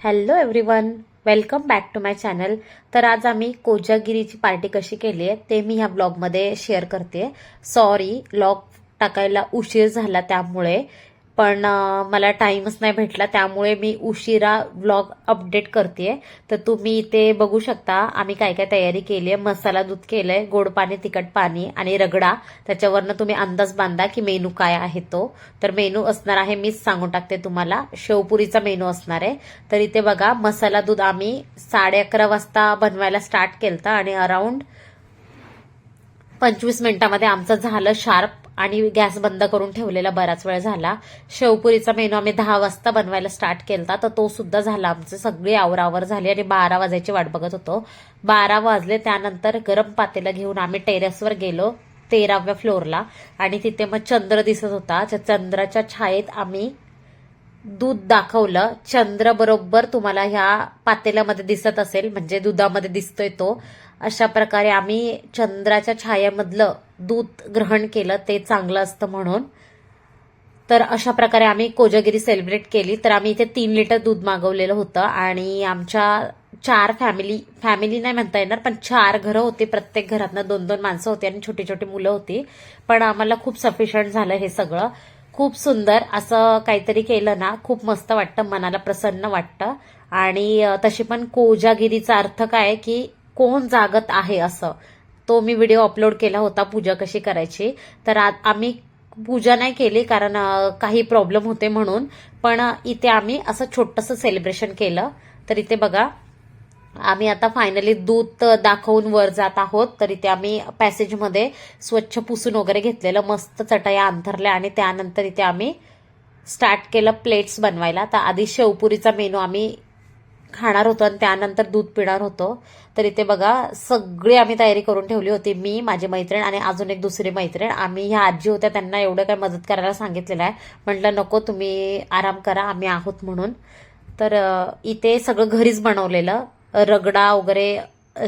Hello everyone welcome back to my channel तर आज आम्ही कोजागिरीची पार्टी कशी केली आहे ते मी ह्या ब्लॉगमध्ये शेअर करते. सॉरी ब्लॉग टाकायला उशीर झाला त्यामुळे. पण मला टाईमच नाही भेटला त्यामुळे मी उशिरा व्लॉग अपडेट करते तर तुम्ही इथे बघू शकता आम्ही काय काय तयारी केली आहे मसाला दूध केलंय गोड पाणी तिखट पाणी आणि रगडा. त्याच्यावरनं तुम्ही अंदाज बांधा की मेनू काय आहे तो. तर मेनू असणार आहे मीच सांगून टाकते तुम्हाला. शेवपुरीचा मेनू असणार आहे. तर इथे बघा मसाला दूध आम्ही साडे अकरा वाजता बनवायला स्टार्ट केलं आणि अराऊंड पंचवीस मिनिटामध्ये आमचं झालं शार्प आणि गॅस बंद करून ठेवलेला बराच वेळ झाला. शेवपुरीचा मेनू आम्ही दहा वाजता बनवायला स्टार्ट केला तर तो सुद्धा झाला. आमचं सगळी आवरावर झाली आणि बारा वाजायची वाट बघत होतो. बारा वाजले त्यानंतर गरम पातेला घेऊन आम्ही टेरेसवर गेलो तेराव्या फ्लोअरला. आणि तिथे मग चंद्र दिसत होता. चंद्राच्या छायेत आम्ही दूध दाखवलं चंद्र बरोबर तुम्हाला ह्या पातेल्यामध्ये दिसत असेल म्हणजे दुधामध्ये दिसतोय तो. अशा प्रकारे आम्ही चंद्राच्या छायामधलं दूध ग्रहण केलं ते चांगलं असतं म्हणून. तर अशा प्रकारे आम्ही कोजागिरी सेलिब्रेट केली. तर आम्ही इथे तीन लिटर दूध मागवलेलं होतं आणि आमच्या चार फॅमिली फॅमिली नाही म्हणता येणार पण चार घरं होती. प्रत्येक घरातनं दोन दोन माणसं होती आणि छोटी छोटी मुलं होती. पण आम्हाला खूप सफिशियंट झालं हे सगळं. खूप सुंदर असं काहीतरी केलं ना खूप मस्त वाटतं मनाला प्रसन्न वाटतं. आणि तशी पण कोजागिरीचा अर्थ काय की कोण जागत आहे असं. तो मी व्हिडिओ अपलोड केला होता पूजा कशी करायची. तर आ- आम्ही पूजा नाही केली कारण काही प्रॉब्लेम होते म्हणून. पण इथे आम्ही असं छोटंसं सेलिब्रेशन केलं. तर इथे बघा आम्ही आता फायनली दूध दाखवून वर जात आहोत. तर इथे आम्ही पॅसेजमध्ये स्वच्छ पुसून वगैरे घेतलेलं मस्त चटया अंथरल्या आणि त्यानंतर इथे आम्ही स्टार्ट केलं प्लेट्स बनवायला. तर आधी शेवपुरीचा मेनू आम्ही खाणार होतो आणि त्यानंतर दूध पिणार होतो. तर इथे बघा सगळी आम्ही तयारी करून ठेवली होती. मी माझी मैत्रीण आणि अजून एक दुसरी मैत्रीण. आम्ही ह्या आजी होत्या त्यांना एवढं काय मदत करायला सांगितलेलं आहे. म्हटलं नको तुम्ही आराम करा आम्ही आहोत म्हणून. तर इथे सगळं घरीच बनवलेलं. रगडा वगैरे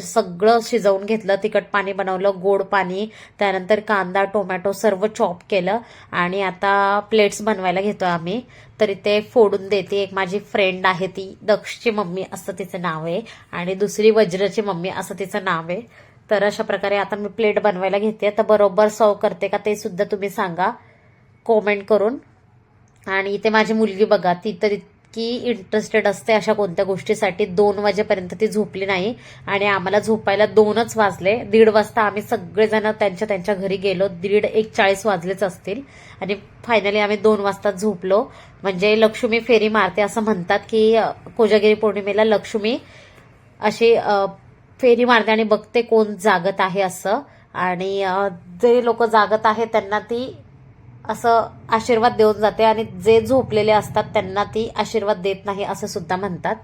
सगळं शिजवून घेतलं तिखट पाणी बनवलं गोड पाणी त्यानंतर कांदा टोमॅटो सर्व चॉप केलं आणि आता प्लेट्स बनवायला घेतो आम्ही. तरी ते फोडून देते. एक माझी फ्रेंड आहे ती दक्षची मम्मी असं तिचं नाव आहे आणि दुसरी वज्रची मम्मी असं तिचं नाव आहे. तर अशा प्रकारे आता मी प्लेट बनवायला घेते. तर बरोबर सर्व करते का ते सुद्धा तुम्ही सांगा. कॉमेंट करून. आणि इथे माझी मुलगी बघा ती तर इतकी इंटरेस्टेड असते अशा कोणत्या गोष्टीसाठी. दोन वाजेपर्यंत ती झोपली नाही. आणि आम्हाला झोपायला दोनच वाजले. दीड वाजता आम्ही सगळेजण त्यांच्या त्यांच्या घरी गेलो. दीड एक चाळीस वाजलेच असतील. आणि फायनली आम्ही दोन वाजता झोपलो. म्हणजे लक्ष्मी फेरी मारते असं म्हणतात की कोजागिरी पौर्णिमेला लक्ष्मी अशी फेरी मारते आणि बघते कोण जागत आहे असं. आणि जे लोक जागत आहे त्यांना ती असं आशीर्वाद देऊन जाते आणि जे झोपलेले असतात त्यांना ती आशीर्वाद देत नाही असं सुद्धा म्हणतात.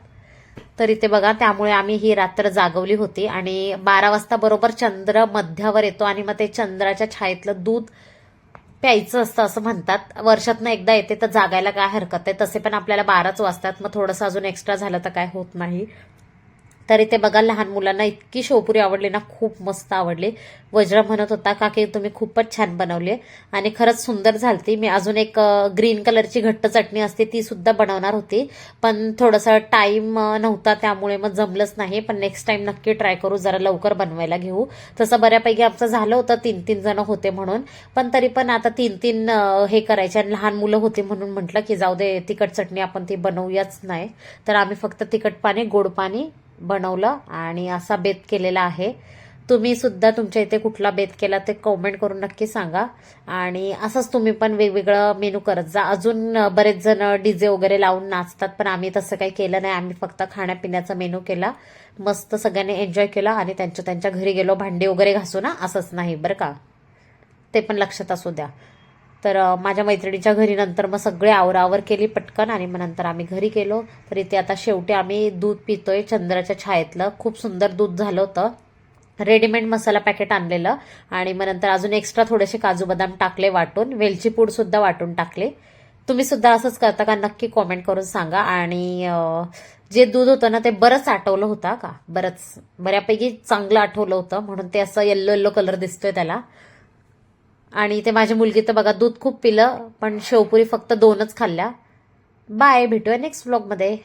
तर इथे बघा त्यामुळे आम्ही ही रात्र जागवली होती आणि बारा वाजता बरोबर चंद्र मध्यावर येतो आणि मग ते चंद्राच्या छायेतलं दूध प्यायचं असतं असं म्हणतात. वर्षातनं एकदा येते तर जागायला काय हरकत आहे तसे पण आपल्याला बाराच वाजतात. मग थोडंसं अजून एक्स्ट्रा झालं तर काय होत नाही. तर इथे बघा लहान मुलांना इतकी शेवपुरी आवडली ना खूप मस्त आवडली. वज्र म्हणत होता का की तुम्ही खूपच छान बनवली आणि खरंच सुंदर झालती. मी अजून एक ग्रीन कलरची घट्ट चटणी असते ती सुद्धा बनवणार होती. पण थोडंसं टाईम नव्हता त्यामुळे मग जमलंच नाही. पण नेक्स्ट टाईम नक्की ट्राय करू जरा लवकर बनवायला घेऊ. तसं बऱ्यापैकी आमचं झालं होतं तीन तीन जण होते म्हणून. पण तरी पण आता तीन तीन हे करायचे आणि लहान मुलं होती म्हणून म्हटलं की जाऊ दे तिखट चटणी आपण ती बनवूयाच नाही. तर आम्ही फक्त तिखट पाणी गोड पाणी बनवलं आणि असा बेत केलेला आहे. तुम्ही सुद्धा तुमच्या इथे कुठला बेत केला ते कमेंट करून नक्की सांगा. आणि असंच तुम्ही पण वेगवेगळं मेनू करत जा. अजून बरेच जण डीजे वगैरे लावून नाचतात पण आम्ही तसं काही केलं नाही. आम्ही फक्त खाण्यापिण्याचा मेनू केला. मस्त सगळ्यांनी एन्जॉय केला आणि त्यांच्या त्यांच्या घरी गेलो. भांडे वगैरे घासू ना? असंच नाही बरं का? ते पण लक्षात असू द्या. तर माझ्या मैत्रिणीच्या घरी नंतर मग सगळे आवरावर केली पटकन आणि मग नंतर आम्ही घरी गेलो. तर इथे आता शेवटी आम्ही दूध पितोय चंद्राच्या छायेतलं. खूप सुंदर दूध झालं होतं. रेडीमेड मसाला पॅकेट आणलेलं आणि मग नंतर अजून एक्स्ट्रा थोडेसे काजू बदाम टाकले वाटून. वेलची पूड सुद्धा वाटून टाकले. तुम्ही सुद्धा असंच करता का? नक्की कॉमेंट करून सांगा. आणि जे दूध होतं ना ते बरंच आठवलं होतं का? बरंच बऱ्यापैकी चांगलं आठवलं होतं. म्हणून ते असं येल्लो येल्लो कलर दिसतोय त्याला. आणि ते माझ्या मुलगी तर बघा दूध खूप पिलं पण शेवपुरी फक्त दोनच खाल्ल्या. बाय भेटूया नेक्स्ट ब्लॉगमध्ये